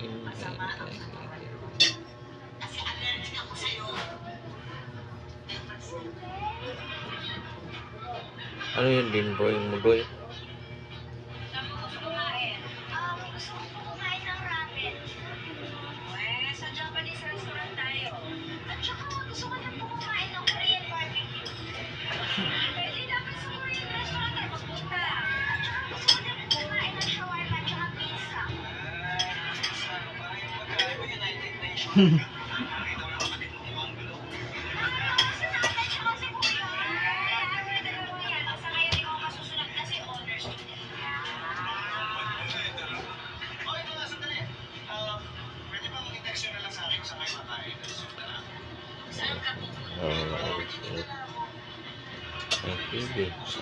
Masama ang Kasi allergic ako sa'yo. Ano yun din drawing mo TV.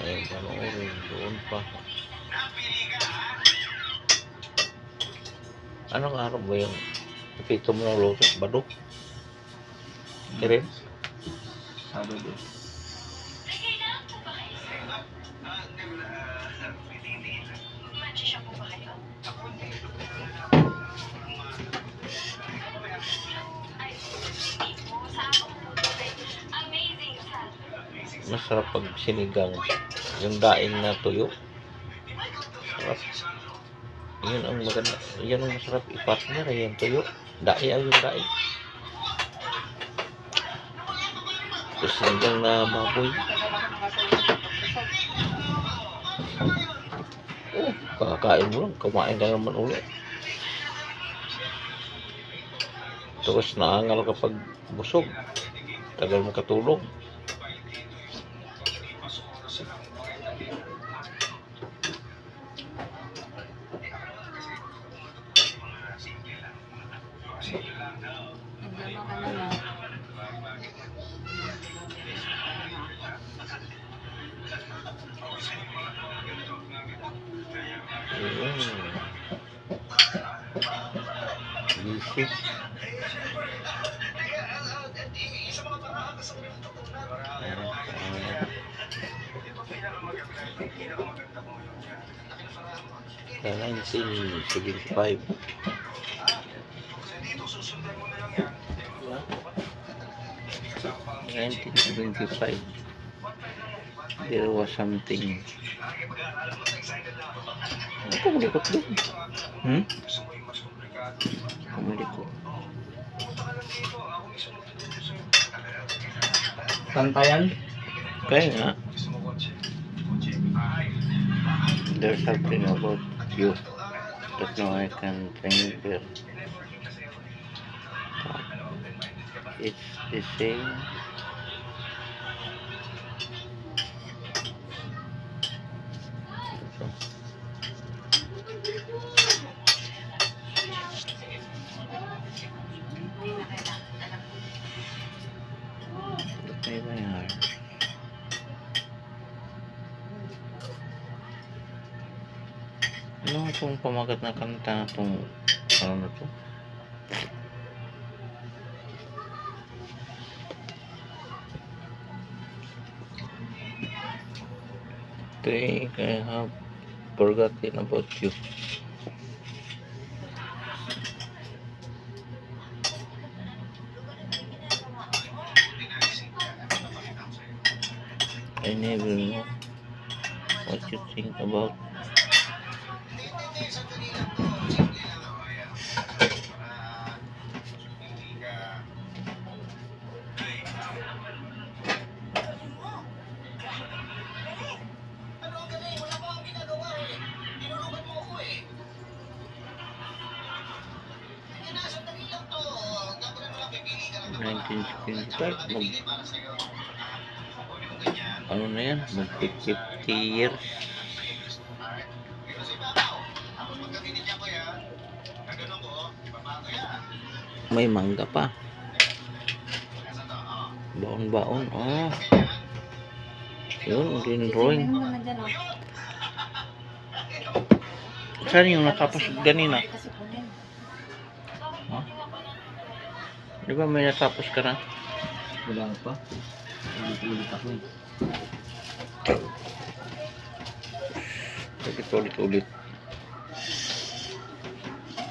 Ayaw panoorin. Doon pa. Anong araw ba yung pito mo ng lotus? Badok? Kirin? Sabado. Masarap pag sinigang. Yung daing na tuyo. Sarap. Yun ang maganda. Yan ang masarap i-partner. Yung tuyo. Daing ang yung daing. Tapos sinigang na baboy. Oh, kakain mo lang. Kumain ka naman ulit. Tapos naangal kapag busog. Tagal mo katulog. Yun. Kaya 1975. Kasi dito, susundan mo na lang yan. 1975. There was something. Ano kumulikot doon? Hmm? Tutulong sa'yo. Kantayan? Kaya nga, there's something about you that no I can remember. It's the same. Itong pamagat na kanta itong ano na to? Think I have forgotten about you. I never know what you think about Ano ang galing? Wala pa akong ginagawa eh. Tinulungan mo ako eh. Sige na, sandali lang to. Dapat na lang pipili ka lang. 1975 mag, ano na yan mag 50 years may mangga pa to, oh. baon baon oh Ganyan. yun din drawing oh. saan yung natapos ganina. Ha? di ba may natapos ka na Wala pa. Ulit-ulit ako eh. ulit ulit ulit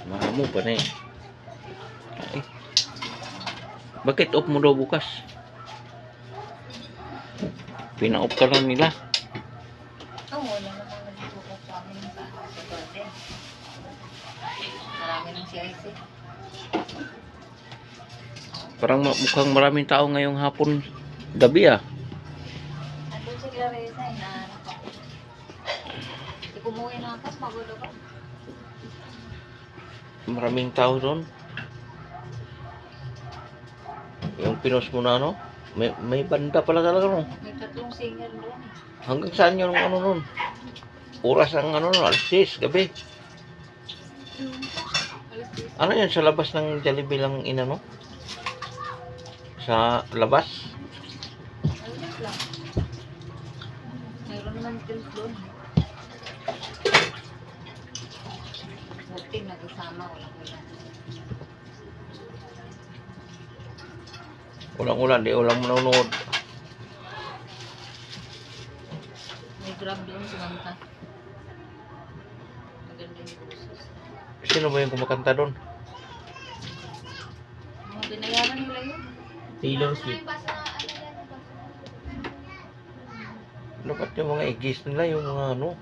Mahamo pa na eh. Bakit off mo daw bukas? Pina-off ka lang nila. Oo, wala naman nagbubukas sa amin sa, sa garden. Marami ng CIC. Parang mukhang maraming tao ngayong hapon gabi ah. Andun si Clarissa, inaanap ako. Hindi kumuwi na ako, magulo ka. Maraming tao doon. Yung pinos mo na ano? May, may banda pala talaga no? May tatlong singer doon. eh. Hanggang saan yung ano nun? Oras ang ano nun, alas 10, gabi. Alas 10. Ano yan, sa labas ng Jollibee lang inano? Sa labas? Mayroon naman pills doon. Buti nag-isama, walang ulan. Walang ulan, di ulang manonood. May grab doon sa manta. Maganda yung boses. Sino ba yung kumakanta doon? Mga binayaran nila yun. Taylor Swift. Dapat yung mga igis nila, yung mga ano.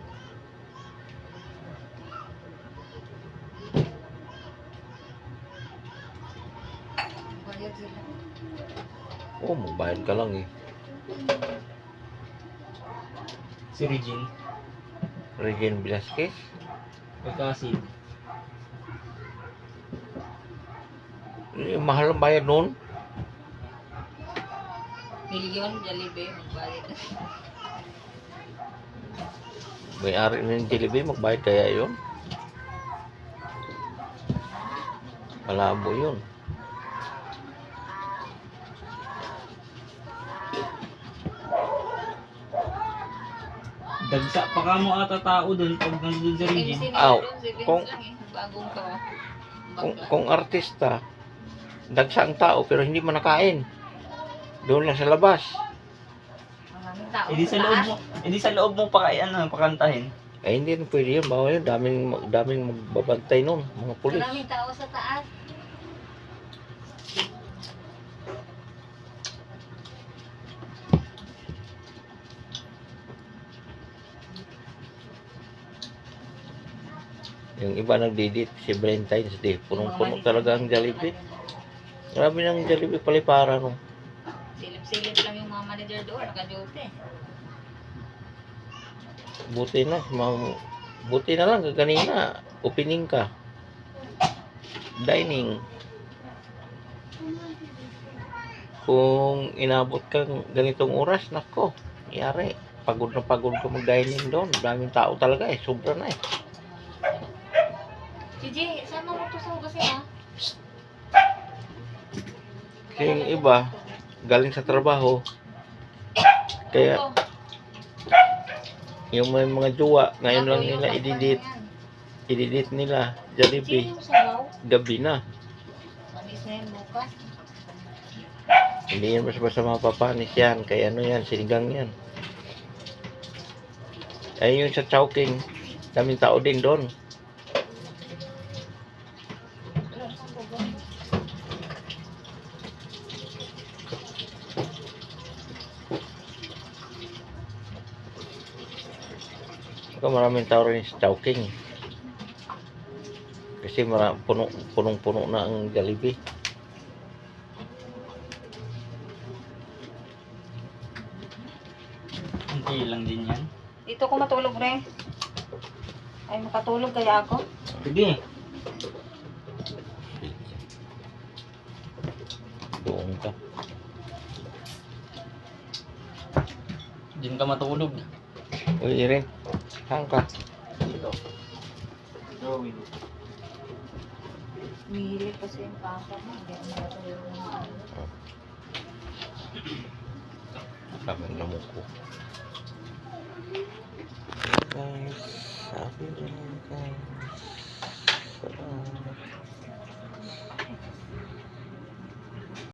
Bayad sila. Oh, magbayad ka lang eh. Si Regine. Regine Velasquez. Pagkasin. Eh, mahal ang bayad noon. Milyon, Jollibee, magbayad. May-ari ng Jollibee, magbayad kaya yun? Malabo yun. Dagsa pa ka mo ata tao doon pag nandun sa nila Aw, kung- eh. Bagong. Kung, kung artista, dagsa ang tao pero hindi mo nakain. Doon lang sa labas. Hindi sa loob mo, hindi sa loob mo pa kaya ano, pakantahin. Ay, hindi na pwede yun. Bawal yun. Daming, daming magbabantay nun. Mga pulis. Maraming tao sa taas. Yung iba nagdidit, si Valentine's Day. Punong-puno talaga ang Jollibee. Grabe ng Jollibee palipara no. Silip-silip lang yung mga manager doon, naka-duty. Buti na, ma- buti na lang kanina, opening ka. Dining. Kung inabot kang ganitong oras, nako, yari. Pagod na pagod ka mag-dining doon. Daming tao talaga eh, sobra na eh. Gigi, sama mo to sa hugas ah. Kasi yung iba, galing sa trabaho. Kaya, Ito, yung may mga jowa, ngayon lang nila ididit nila, Jollibee, gabi na. Manis na yan bukas. Hindi yan basta-basta mapapanis yan. Kaya ano yan, sinigang yan. Ay yung sa Chowking, daming tao din doon. Wala, saan ba ba? Saka maraming tao rin sa Chowking. Kasi mara, puno, punong-puno na ang Jollibee. Hindi lang din yan. Dito ko matulog, Re. Ay, makatulog kaya ako? Sige. Doon ka. Diyan ka matulog. Uy, Irene. Saan ka? Dito. Drawing. Mihilig kasi yung papa mo. Hindi ako makatulog ng ano. Kaming lamok ko. Guys, sabi lang guys.